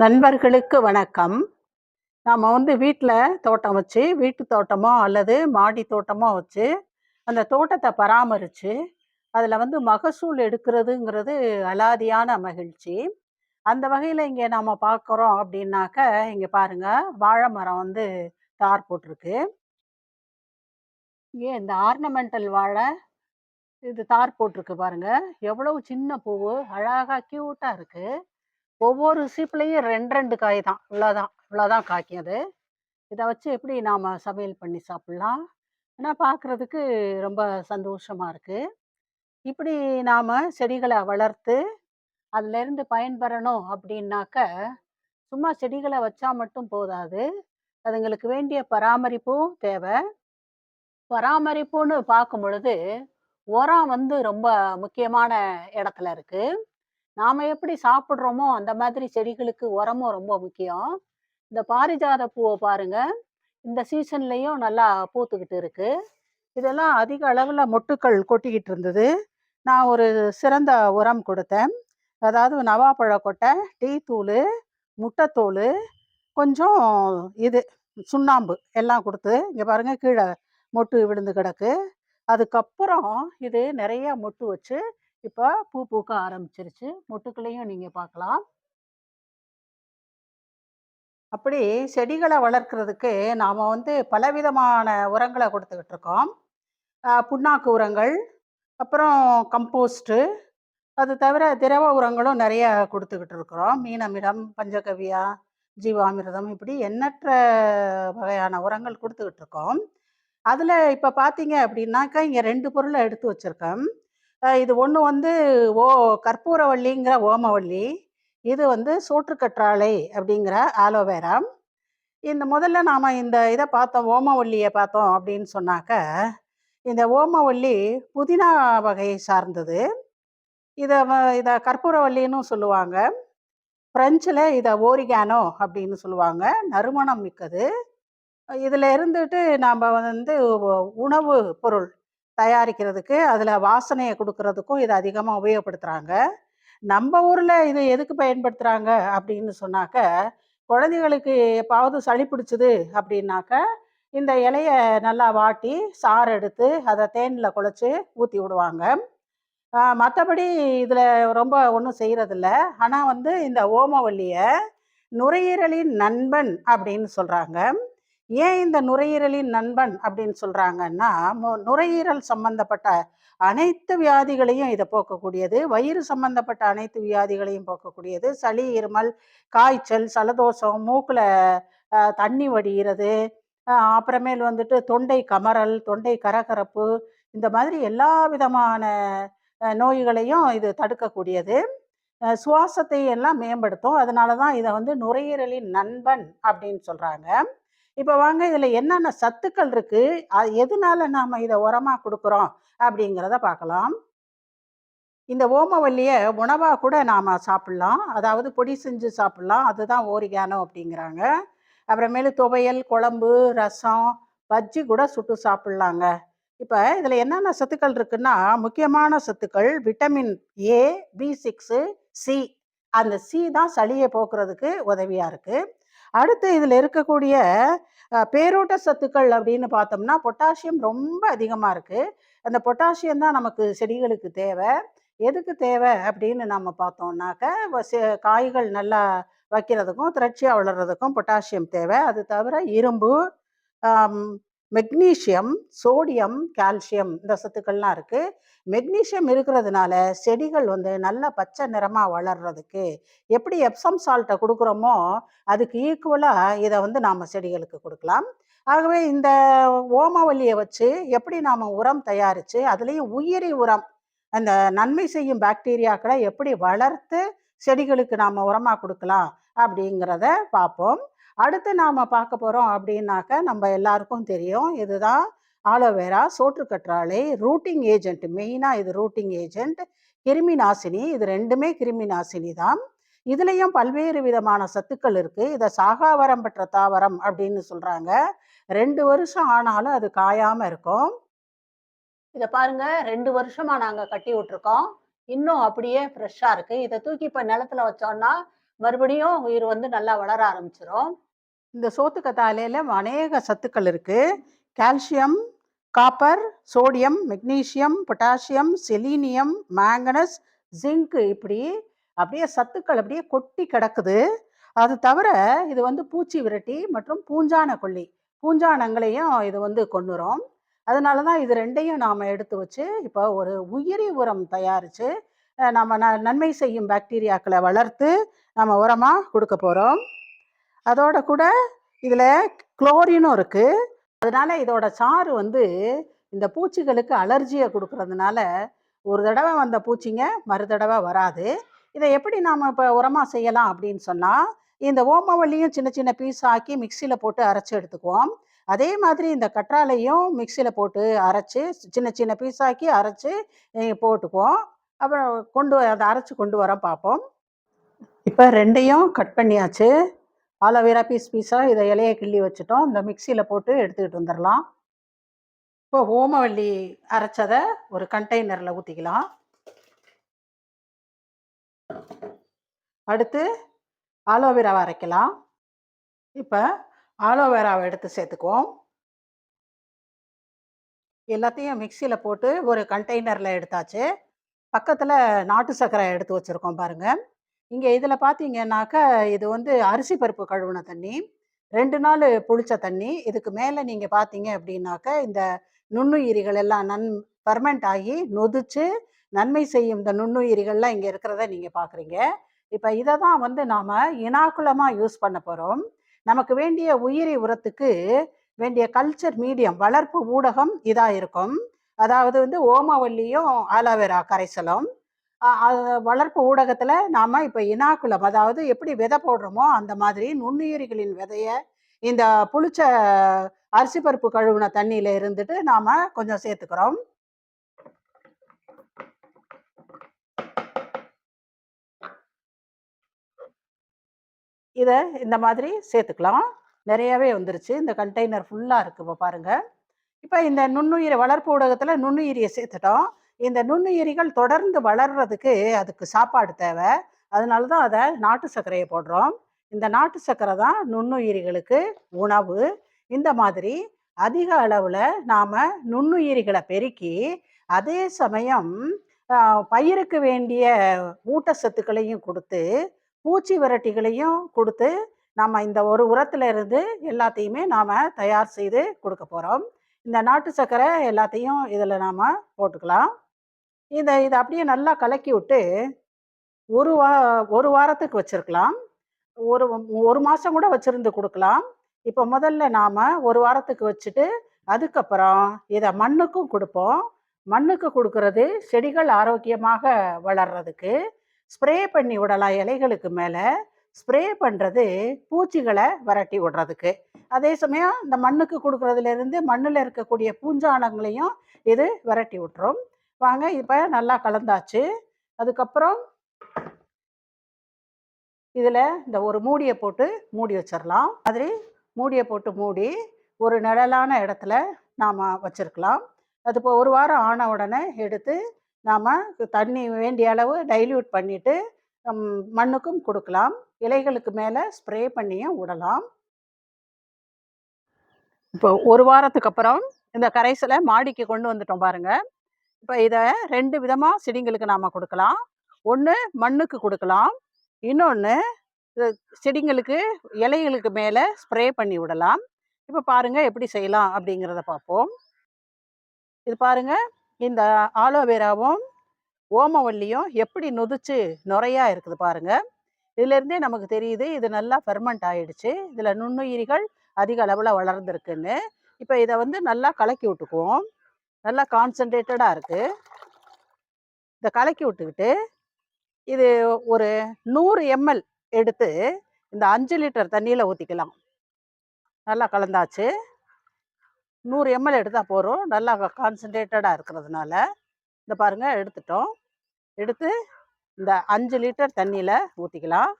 நண்பர்களுக்கு வணக்கம். நாம் வந்து வீட்டில் தோட்டம் வச்சு, வீட்டு தோட்டமோ அல்லது மாடி தோட்டமோ வச்சு, அந்த தோட்டத்தை பராமரித்து அதில் வந்து மகசூல் எடுக்கிறதுங்கிறது அலாதியான மகிழ்ச்சி. அந்த வகையில் இங்கே நாம் பார்க்குறோம் அப்படின்னாக்க, இங்கே பாருங்க வாழை மரம் வந்து தார் போட்டிருக்கு. ஏன் இந்த ஆர்னமெண்டல் வாழை, இது தார் போட்டிருக்கு பாருங்கள் எவ்வளவு சின்ன பூவு, அழகாக க்யூட்டாக இருக்குது ஒவ்வொரு சீப்புலையும் ரெண்டு ரெண்டு காய் தான். இவ்வளோதான். இவ்வளோதான் காய்க்கும் அது. இதை வச்சு எப்படி நாம் சமையல் பண்ணி சாப்பிட்லாம் ஆனா பார்க்குறதுக்கு ரொம்ப சந்தோஷமாக இருக்குது இப்படி நாம் செடிகளை வளர்த்து, அதுலேருந்து பயன்பெறணும் அப்படின்னாக்க, சும்மா செடிகளை வச்சா மட்டும் போதாது. அதுங்களுக்கு வேண்டிய பராமரிப்பும் தேவை பராமரிப்புன்னு பார்க்கும் பொழுது, உரம் வந்து ரொம்ப முக்கியமான இடத்துல இருக்குது நாம எப்படி சாப்பிட்றோமோ அந்த மாதிரி செடிகளுக்கு உரமும் ரொம்ப முக்கியம். இந்த பாரிஜாத பூவை பாருங்க. இந்த சீசன்லையும் நல்லா பூத்துக்கிட்டு இருக்கு. இதெல்லாம் அதிக அளவில் மொட்டுக்கள் கொட்டிக்கிட்டு இருந்தது. நான் ஒரு சிறந்த உரம் கொடுத்தேன் அதாவது நவாப்பழ கொட்டை, டீ தூளு, கொஞ்சம் இது சுண்ணாம்பு எல்லாம் கொடுத்து இங்கே பாருங்கள் கீழே மொட்டு விழுந்து கிடக்கு. அதுக்கப்புறம் இது நிறைய மொட்டு வச்சு, இப்போ பூ பூக்க ஆரம்பிச்சிருச்சு. மொட்டுக்களையும் நீங்கள் பார்க்கலாம். அப்படி செடிகளை வளர்க்குறதுக்கு நாம் வந்து பலவிதமான உரங்களை கொடுத்துக்கிட்டு இருக்கோம். புண்ணாக்கு உரங்கள், அப்புறம் கம்போஸ்ட்டு, அது தவிர திரவ உரங்களும் நிறைய கொடுத்துக்கிட்டு இருக்கிறோம். மீனமிடம் பஞ்சகவ்யா, ஜீவாமிர்தம் இப்படி எண்ணற்ற வகையான உரங்கள் கொடுத்துக்கிட்டு இருக்கோம். அதில் இப்போ பார்த்தீங்க அப்படின்னாக்கா இங்கே ரெண்டு பொருளை எடுத்து வச்சிருக்கேன். இது ஒன்று வந்து ஓ கற்பூரவள்ளிங்கிற ஓமவள்ளி இது வந்து சோற்றுக்கற்றாழை அப்படிங்கிற ஆலோவேரா. இந்த முதல்ல நாம் இந்த இதை பார்த்தோம், ஓமவள்ளியை பார்த்தோம் அப்படின்னு சொன்னாக்க, இந்த ஓமவல்லி புதினா வகையை சார்ந்தது. இதை வ இத சொல்லுவாங்க. ஃப்ரெஞ்சில் இதை ஓரிகானோ அப்படின்னு சொல்லுவாங்க. நறுமணம் மிக்கது. இதில் இருந்துட்டு நாம் வந்து உணவு பொருள் தயாரிக்கிறதுக்கு, அதில் வாசனையை கொடுக்கறதுக்கும் இதை அதிகமாக உபயோகப்படுத்துகிறாங்க நம்ம ஊரில் இது எதுக்கு பயன்படுத்துகிறாங்க அப்படின்னு சொன்னாக்க, குழந்தைகளுக்கு எப்பாவது சளி பிடிச்சது அப்படின்னாக்க, இந்த இலைய நல்லா வாட்டி, சாறு எடுத்து, அதை தேனில் குழச்சி ஊற்றி விடுவாங்க. மற்றபடி இதில் ரொம்ப ஒன்றும் செய்கிறதில்ல ஆனால் வந்து இந்த ஓமவல்லியை நுரையீரலின் நண்பன் அப்படின்னு சொல்கிறாங்க ஏன் இந்த நுரையீரலின் நண்பன் அப்படின்னு சொல்றாங்கன்னா, மு நுரையீரல் சம்பந்தப்பட்ட அனைத்து வியாதிகளையும் இதை போக்கக்கூடியது. வயிறு சம்பந்தப்பட்ட அனைத்து வியாதிகளையும் போக்கக்கூடியது. சளி, இருமல், காய்ச்சல், சலதோஷம் மூக்கில் தண்ணி வடிகிறது அப்புறமேல் வந்துட்டு தொண்டை கமறல், தொண்டை கரகரப்பு, இந்த மாதிரி எல்லா விதமான நோய்களையும் இது தடுக்கக்கூடியது. சுவாசத்தை எல்லாம் மேம்படுத்தும். அதனால தான் இதை வந்து நுரையீரலின் நண்பன் அப்படின்னு சொல்கிறாங்க இப்போ வாங்க இதில் என்னென்ன சத்துக்கள் இருக்கு? எதனால நாம் இதை உரமாக கொடுக்குறோம் அப்படிங்கிறத பார்க்கலாம். இந்த ஓமவல்லியை உணவாக கூட நாம் சாப்பிட்லாம் அதாவது பொடி செஞ்சு சாப்பிட்லாம் அதுதான் ஓரிகானோ அப்படிங்கிறாங்க. அப்புறமேலு துவையல், குழம்பு, ரசம், பஜ்ஜி கூட சுட்டு சாப்பிட்லாங்க இப்போ இதில் என்னென்ன சத்துக்கள் இருக்குன்னா, முக்கியமான சத்துக்கள் vitamin A, B six C. அந்த சி தான் சளியை போக்குறதுக்கு உதவியாக இருக்குது அடுத்து இதில் இருக்கக்கூடிய பேரூட்ட சத்துக்கள் அப்படின்னு பார்த்தோம்னா, பொட்டாசியம் ரொம்ப அதிகமாக இருக்குது அந்த பொட்டாசியம் தான் நமக்கு செடிகளுக்கு தேவை. எதுக்கு தேவை அப்படின்னு நம்ம பார்த்தோம்னாக்க, காய்கள் நல்லா வைக்கிறதுக்கும், திரட்சியாக வளர்றதுக்கும் பொட்டாசியம் தேவை. அது தவிர இரும்பு, மெக்னீஷியம் சோடியம், கால்சியம் இந்த சத்துக்கள்லாம் இருக்குது மெக்னீசியம் இருக்கிறதுனால செடிகள் வந்து நல்ல பச்சை நிறமாக வளர்றதுக்கு, எப்படி எப்சம் சால்ட்டை கொடுக்குறோமோ அதுக்கு ஈக்குவலாக இதை வந்து நாம் செடிகளுக்கு கொடுக்கலாம் ஆகவே இந்த ஓமவல்லியை வச்சு எப்படி நாம் உரம் தயாரித்து அதுலேயும் உயிரி உரம், அந்த நன்மை செய்யும் பாக்டீரியாக்களை எப்படி வளர்த்து செடிகளுக்கு நாம் உரமாக கொடுக்கலாம் அப்படிங்கிறத பார்ப்போம். அடுத்து நாம் பார்க்க போகிறோம் அப்படின்னாக்க, நம்ம எல்லாருக்கும் தெரியும். இதுதான் ஆலோவேரா, சோற்றுக்கற்றாழை, ரூட்டிங் ஏஜென்ட் மெயினாக இது ரூட்டிங் ஏஜென்ட், கிருமி நாசினி. இது ரெண்டுமே கிருமி நாசினி தான். இதுலேயும் பல்வேறு விதமான சத்துக்கள் இருக்குது இதை சாகாவரம் பெற்ற தாவரம் அப்படின்னு சொல்கிறாங்க ரெண்டு வருஷம் ஆனாலும் அது காயாமல் இருக்கும். இதை பாருங்க ரெண்டு வருஷமா நாங்கள் கட்டி விட்டுருக்கோம். இன்னும் அப்படியே ஃப்ரெஷ்ஷாக இருக்குது இதை தூக்கி இப்போ நிலத்துல வச்சோன்னா மறுபடியும் உயிர் வந்து நல்லா வளர ஆரம்பிச்சிடும் இந்த சோத்துக்கத்தாழையில அநேக சத்துக்கள் இருக்குது calcium copper sodium magnesium potassium selenium manganese zinc இப்படி அப்படியே சத்துக்கள் அப்படியே கொட்டி கிடக்குது. அது தவிர இது வந்து பூச்சி விரட்டி மற்றும் பூஞ்சான கொல்லி பூஞ்சானங்களையும் இது வந்து கொண்டுரும் அதனால தான் இது ரெண்டையும் நாம் எடுத்து வச்சு இப்போ ஒரு உயிரி உரம் தயாரித்து நம்ம ந நன்மை செய்யும் பாக்டீரியாக்களை வளர்த்து நம்ம உரமாக கொடுக்க போகிறோம் அதோட கூட இதில் குளோரினும் இருக்குது அதனால் இதோட சாறு வந்து இந்த பூச்சிகளுக்கு அலர்ஜியை கொடுக்கறதுனால ஒரு தடவை வந்த பூச்சிங்க மறு தடவை வராது. இதை எப்படி நாம் இப்போ உரமாக செய்யலாம் அப்படின்னு சொன்னால் இந்த ஓமவல்லியும் சின்ன சின்ன பீஸ் ஆக்கி மிக்சியில் போட்டு அரைச்சி எடுத்துக்குவோம். அதே மாதிரி இந்த கற்றாலையும் மிக்சியில் போட்டு அரைச்சி சின்ன சின்ன பீஸ் ஆக்கி அரைச்சி போட்டுக்குவோம். அப்புறம் கொண்டு அதை அரைச்சி கொண்டு வர பார்ப்போம். இப்போ ரெண்டையும் கட் பண்ணியாச்சு. ஆலோவேரா பீஸ் பீஸாக இதை இலையை கிள்ளி வச்சுட்டோம். இந்த மிக்சியில் போட்டு எடுத்துக்கிட்டு வந்துடலாம் இப்போ ஓமவல்லி அரைச்சதை ஒரு கண்டெய்னரில் ஊற்றிக்கலாம் அடுத்து ஆலோவேராவை அரைக்கலாம். இப்போ ஆலோவேராவை எடுத்து சேர்த்துக்குவோம். எல்லாத்தையும் மிக்சியில் போட்டு ஒரு கண்டெய்னரில் எடுத்தாச்சு. பக்கத்தில் நாட்டு சர்க்கரை எடுத்து வச்சுருக்கோம் பாருங்கள் இங்கே இதில் பார்த்தீங்கன்னாக்கா இது வந்து அரிசி பருப்பு கழுவுன தண்ணி ரெண்டு நாள் புளிச்ச தண்ணி இதுக்கு மேலே நீங்கள் பார்த்தீங்க அப்படின்னாக்க இந்த நுண்ணுயிரிகள் எல்லாம் நன் பர்மெண்ட் ஆகி நொதிச்சு நன்மை செய்யும் இந்த நுண்ணுயிரிகள்லாம் இங்கே இருக்கிறத நீங்கள் பார்க்குறீங்க இப்போ இதை தான் வந்து நாம் இனாக்குலமாக யூஸ் பண்ண போகிறோம் நமக்கு வேண்டிய உயிரி உரத்துக்கு வேண்டிய கல்ச்சர் மீடியம் வளர்ப்பு ஊடகம் இதாக இருக்கும். அதாவது வந்து ஓமவல்லியும் ஆலோவேரா கரைசலும். அது வளர்ப்பு ஊடகத்தில் நாம் இப்போ இனாக்குலம் அதாவது எப்படி விதை போடுறோமோ அந்த மாதிரி நுண்ணுயிரிகளின் விதையை இந்த புளிச்ச அரிசி பருப்பு கழுவுன தண்ணியில் இருந்துட்டு நாம் கொஞ்சம் சேர்த்துக்கிறோம். இதை இந்த மாதிரி சேர்த்துக்கலாம். நிறையவே வந்துருச்சு. இந்த கண்டெய்னர் ஃபுல்லாக இருக்குது இப்போ பாருங்கள் இப்போ இந்த நுண்ணுயிரி வளர்ப்பு ஊடகத்தில் நுண்ணுயிரியை சேர்த்துட்டோம். இந்த நுண்ணுயிரிகள் தொடர்ந்து வளர்றதுக்கு அதுக்கு சாப்பாடு தேவை. அதனால தான் அதை நாட்டு சர்க்கரையை போடுறோம். இந்த நாட்டு சர்க்கரை தான் நுண்ணுயிரிகளுக்கு உணவு. இந்த மாதிரி அதிக அளவில் நாம் நுண்ணுயிரிகளை பெருக்கி அதே சமயம் பயிருக்கு வேண்டிய ஊட்டச்சத்துக்களையும் கொடுத்து பூச்சி விரட்டிகளையும் கொடுத்து நம்ம இந்த ஒரு உரத்துல இருந்து எல்லாத்தையுமே நாம் தயார் செய்து கொடுக்க போகிறோம் இந்த நாட்டு சர்க்கரை எல்லாத்தையும் இதில் நாம் போட்டுக்கலாம். இதை இதை அப்படியே நல்லா கலக்கி விட்டு ஒரு வா ஒரு வாரத்துக்கு வச்சுருக்கலாம். ஒரு ஒரு மாதம் கூட வச்சுருந்து கொடுக்கலாம். இப்போ முதல்ல நாம் ஒரு வாரத்துக்கு வச்சுட்டு அதுக்கப்புறம் இதை மண்ணுக்கும் கொடுப்போம். மண்ணுக்கு கொடுக்கறது செடிகள் ஆரோக்கியமாக வளர்றதுக்கு. ஸ்ப்ரே பண்ணி விடலாம் இலைகளுக்கு மேலே. ஸ்ப்ரே பண்ணுறது பூச்சிகளை விரட்டி விடுறதுக்கு. அதே சமயம் இந்த மண்ணுக்கு கொடுக்குறதுலேருந்து மண்ணில் இருக்கக்கூடிய பூஞ்சானங்களையும் இது விரட்டி விட்டுரும். வாங்க இப்போ நல்லா கலந்தாச்சு. அதுக்கப்புறம் இதில் இந்த ஒரு மூடியை போட்டு மூடி வச்சிடலாம் மாதிரி மூடியை போட்டு மூடி ஒரு நிழலான இடத்துல நாம் வச்சுருக்கலாம். அது இப்போ ஒரு வாரம் ஆன உடனே எடுத்து நாம் தண்ணி வேண்டிய அளவு டைல்யூட் பண்ணிவிட்டு மண்ணுக்கும் கொடுக்கலாம். இலைகளுக்கு மேலே ஸ்ப்ரே பண்ணியும் விடலாம் இப்போ ஒரு வாரத்துக்கு அப்புறம் இந்த கரைசலை மாடிக்கு கொண்டு வந்துட்டோம் பாருங்க. இப்போ இதை ரெண்டு விதமாக செடிங்களுக்கு நாம் கொடுக்கலாம். ஒன்று மண்ணுக்கு கொடுக்கலாம். இன்னொன்று செடிங்களுக்கு இலைகளுக்கு மேலே ஸ்ப்ரே பண்ணி விடலாம். இப்போ பாருங்கள் எப்படி செய்யலாம் அப்படிங்கிறத பார்ப்போம். இது பாருங்கள் இந்த ஆலோவேராவும் ஓமவல்லியும் எப்படி நொதிச்சு நுரையாக இருக்குது பாருங்கள் இதுலேருந்தே நமக்கு தெரியுது இது நல்லா ஃபெர்மெண்ட் ஆயிடுச்சு. இதில் நுண்ணுயிரிகள் அதிக அளவில் வளர்ந்துருக்குன்னு. இப்போ இதை வந்து நல்லா கலக்கி விட்டுக்குவோம். நல்லா கான்சன்ட்ரேட்டடாக இருக்குது இதை கலக்கி விட்டுக்கிட்டு இது ஒரு நூறு எம்எல் எடுத்து இந்த அஞ்சு லிட்டர் தண்ணியில் ஊற்றிக்கலாம் நல்லா கலந்தாச்சு. நூறு எம்எல் எடுத்தால் போகிறோம் நல்லா கான்சன்ட்ரேட்டடாக இருக்கிறதுனால இந்த பாருங்கள் எடுத்துட்டோம். எடுத்து இந்த அஞ்சு லிட்டர் தண்ணியில் ஊற்றிக்கலாம்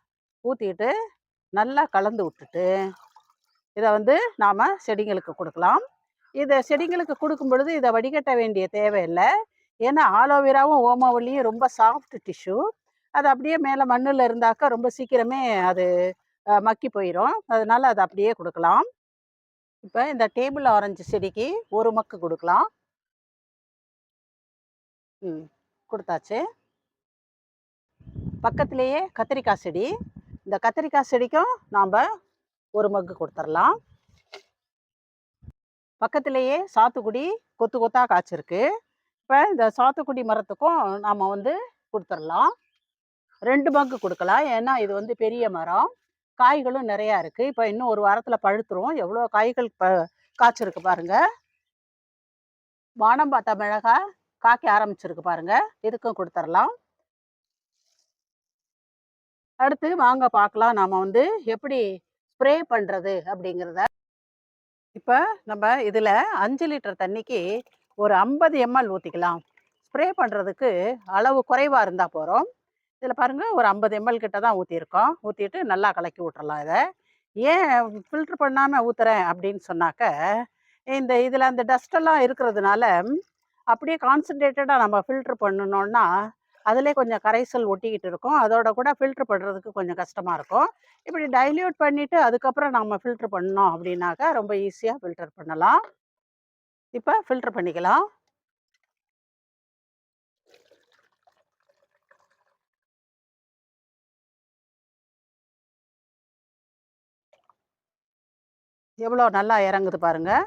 ஊற்றிக்கிட்டு நல்லா கலந்து விட்டுட்டு இதை வந்து நாம் செடிங்களுக்கு கொடுக்கலாம். இதை செடிங்களுக்கு கொடுக்கும் பொழுது இதை வடிகட்ட வேண்டிய தேவையில்லை. ஏன்னா ஆலோவேராவும் ஓமவல்லியும் ரொம்ப சாஃப்ட் டிஷ்யூ அது அப்படியே மேலே மண்ணில் இருந்தாக்கா ரொம்ப சீக்கிரமே அது மக்கி போயிடும் அதனால் அதை அப்படியே கொடுக்கலாம். இப்போ இந்த டேபிள் ஆரஞ்சு செடிக்கு ஒரு மக்கு கொடுக்கலாம். ம் கொடுத்தாச்சு. பக்கத்துலேயே கத்திரிக்காய் செடி. இந்த கத்திரிக்காய் செடிக்கும் நாம் ஒரு மக்கு கொடுத்துடலாம் பக்கத்துலேயே சாத்துக்குடி கொத்து கொத்தாக காய்ச்சிருக்கு. இப்போ இந்த சாத்துக்குடி மரத்துக்கும் நாம் வந்து கொடுத்துடலாம் ரெண்டு மக்கு கொடுக்கலாம். ஏன்னா இது வந்து பெரிய மரம். காய்களும் நிறையா இருக்குது இப்போ இன்னும் ஒரு வாரத்தில் பழுத்துரும். எவ்வளோ காய்கள் ப காய்ச்சிருக்கு பாருங்கள் வானம் பார்த்தா மிளகா காய்க்க ஆரம்பிச்சிருக்கு பாருங்கள் இதுக்கும் கொடுத்துடலாம் அடுத்து வாங்க பார்க்கலாம் நாம் வந்து எப்படி ஸ்ப்ரே பண்ணுறது அப்படிங்கிறத. இப்போ நம்ம இதில் அஞ்சு லிட்டர் தண்ணிக்கு ஒரு ஐம்பது எம்எல் ஊற்றிக்கலாம் ஸ்ப்ரே பண்ணுறதுக்கு அளவு குறைவாக இருந்தால் போகிறோம் இதில் பாருங்கள் ஒரு ஐம்பது எம்எல் கிட்ட தான் ஊற்றிருக்கோம் ஊற்றிட்டு நல்லா கலக்கி விட்டுறலாம் இதை. ஏன் ஃபில்ட்ரு பண்ணாமல் ஊற்றுறேன் அப்படின்னு சொன்னாக்க இந்த இதில் அந்த டஸ்டெல்லாம் இருக்கிறதுனால அப்படியே கான்சன்ட்ரேட்டடாக நம்ம ஃபில்ட்ரு பண்ணணுன்னா அதிலே கொஞ்சம் கரைசல் ஒட்டிக்கிட்டு இருக்கும். அதோட கூட ஃபில்ட்ரு பண்ணுறதுக்கு கொஞ்சம் கஷ்டமாக இருக்கும். இப்படி டைல்யூட் பண்ணிவிட்டு அதுக்கப்புறம் நம்ம ஃபில்ட்ரு பண்ணோம் அப்படின்னாக்கா ரொம்ப ஈஸியாக ஃபில்டர் பண்ணலாம். இப்போ ஃபில்ட்ரு பண்ணிக்கலாம். எவ்வளோ நல்லா இறங்குது பாருங்கள்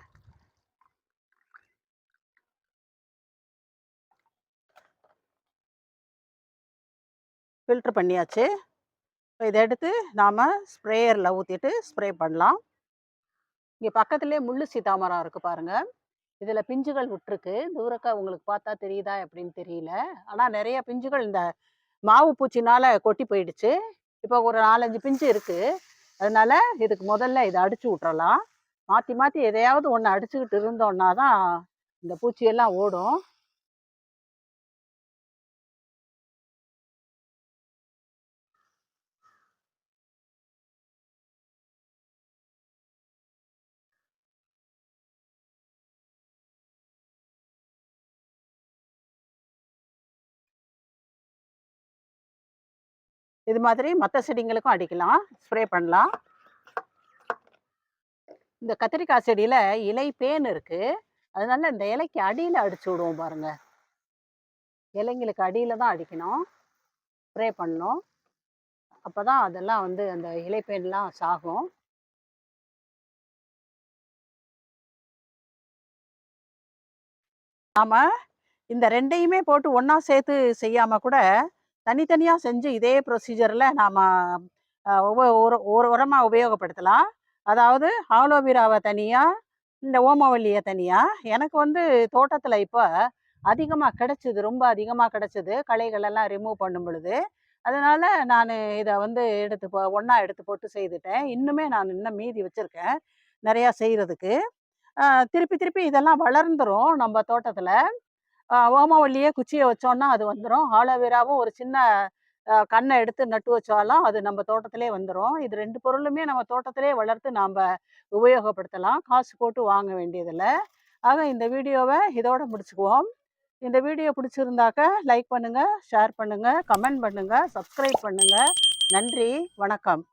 ஃபில்ட்ரு பண்ணியாச்சு. இப்போ இதை எடுத்து நாம் ஸ்ப்ரேயரில் ஊற்றிட்டு ஸ்ப்ரே பண்ணலாம். இங்கே பக்கத்துலேயே முள்ளு சீதாமரம் இருக்குது பாருங்கள் இதில் பிஞ்சுகள் விட்டுருக்கு. தூரக்கா உங்களுக்கு பார்த்தா தெரியுதா எப்படின்னு தெரியல. ஆனால் நிறைய பிஞ்சுகள் இந்த மாவு பூச்சினால் கொட்டி போயிடுச்சு. இப்போ ஒரு நாலஞ்சு பிஞ்சு இருக்குது அதனால் இதுக்கு முதல்ல இதை அடித்து விட்றலாம் மாற்றி மாற்றி எதையாவது ஒன்று அடிச்சுக்கிட்டு இருந்தோன்னா தான் இந்த பூச்சியெல்லாம் ஓடும். இது மாதிரி மற்ற செடிங்களுக்கும் அடிக்கலாம். ஸ்ப்ரே பண்ணலாம். இந்த கத்திரிக்காய் செடியில் இலை பேன் இருக்குது அதனால இந்த இலைக்கு அடியில் அடிச்சு விடுவோம் பாருங்க. இலைங்களுக்கு அடியில் தான் அடிக்கணும். ஸ்ப்ரே பண்ணணும். அப்போ தான் அதெல்லாம் வந்து அந்த இலைப்பேன்லாம் சாகும். நாம் இந்த ரெண்டையுமே போட்டு ஒன்றா சேர்த்து செய்யாமல் கூட தனித்தனியாக செஞ்சு இதே ப்ரொசீஜரில் நாம் ஒரு ஒரு உரமாக உபயோகப்படுத்தலாம். அதாவது ஆலோவேராவை தனியாக இந்த ஓமவல்லியை தனியாக எனக்கு வந்து தோட்டத்தில் இப்போ அதிகமாக கிடச்சிது ரொம்ப அதிகமாக கிடச்சிது களைகளெல்லாம் ரிமூவ் பண்ணும் பொழுது. அதனால் நான் இதை வந்து எடுத்து போ ஒன்றா எடுத்து போட்டு செய்துட்டேன். இன்னுமே நான் இன்னும் மீதி வச்சுருக்கேன் நிறையா செய்கிறதுக்கு திருப்பி திருப்பி இதெல்லாம் வளர்ந்துரும் நம்ம தோட்டத்தில். ஓமவல்லியே குச்சியை வச்சோன்னா அது வந்துடும் ஆலோவேராவும் ஒரு சின்ன கண்ணை எடுத்து நட்டு வச்சாலும் அது நம்ம தோட்டத்திலே வந்துடும் இது ரெண்டு பொருளுமே நம்ம தோட்டத்திலே வளர்த்து நாம் உபயோகப்படுத்தலாம். காசு போட்டு வாங்க வேண்டியதில்லை. ஆக இந்த வீடியோவை இதோட முடிச்சுக்குவோம். இந்த வீடியோ பிடிச்சிருந்தாக்க லைக் பண்ணுங்கள் ஷேர் பண்ணுங்கள் கமெண்ட் பண்ணுங்கள் சப்ஸ்கிரைப் பண்ணுங்கள் நன்றி வணக்கம்.